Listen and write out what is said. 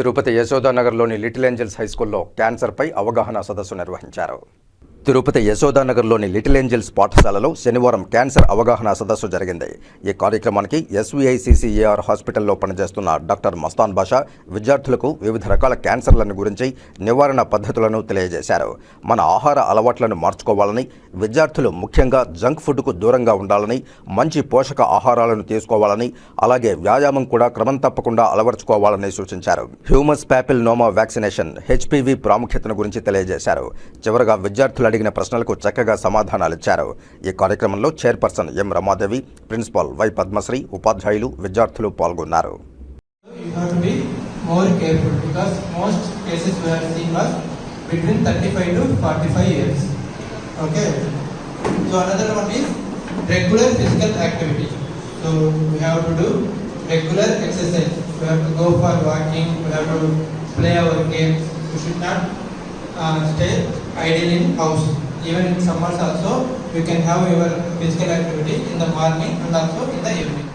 తిరుపతి యశోదానగర్లోని little angels హైస్కూల్లో క్యాన్సర్పై అవగాహన సదస్సు నిర్వహించారు. తిరుపతి యశోదానగర్లోని లిటిల్ ఏంజల్స్ పాఠశాలలో శనివారం క్యాన్సర్ అవగాహన సదస్సు జరిగింది. ఈ కార్యక్రమానికి ఎస్వీఐసీసీఏఆర్ హాస్పిటల్లో పనిచేస్తున్న డాక్టర్ మస్తాన్ బాషా విద్యార్థులకు వివిధ రకాల క్యాన్సర్లను గురించి నివారణ పద్ధతులను తెలియజేశారు. మన ఆహార అలవాట్లను మార్చుకోవాలని విద్యార్థులు ముఖ్యంగా జంక్ ఫుడ్కు దూరంగా ఉండాలని మంచి పోషక ఆహారాలను తీసుకోవాలని అలాగే వ్యాయామం కూడా క్రమం తప్పకుండా అలవర్చుకోవాలని సూచించారు. Human papilloma vaccination HPV ప్రాముఖ్యతను గురించి తెలియజేశారు. చివరగా విద్యార్థుల అడిగిన ప్రశ్నలకు చక్కగా సమాధానాలిచ్చారు ఈ కార్యక్రమంలో chairperson M Ramadevi principal Y Padmasri ఉపాధ్యాయులు విద్యార్థులు పాల్గొన్నారు more careful because most cases we are seeing are between 35 to 45 years. Okay. So another one is regular physical activity. So we have to do regular exercise. We have to go for walking. We have to play our games. We should not uh, stay idle in house. Even in summers also, you can have your physical activity in the morning and also in the evening.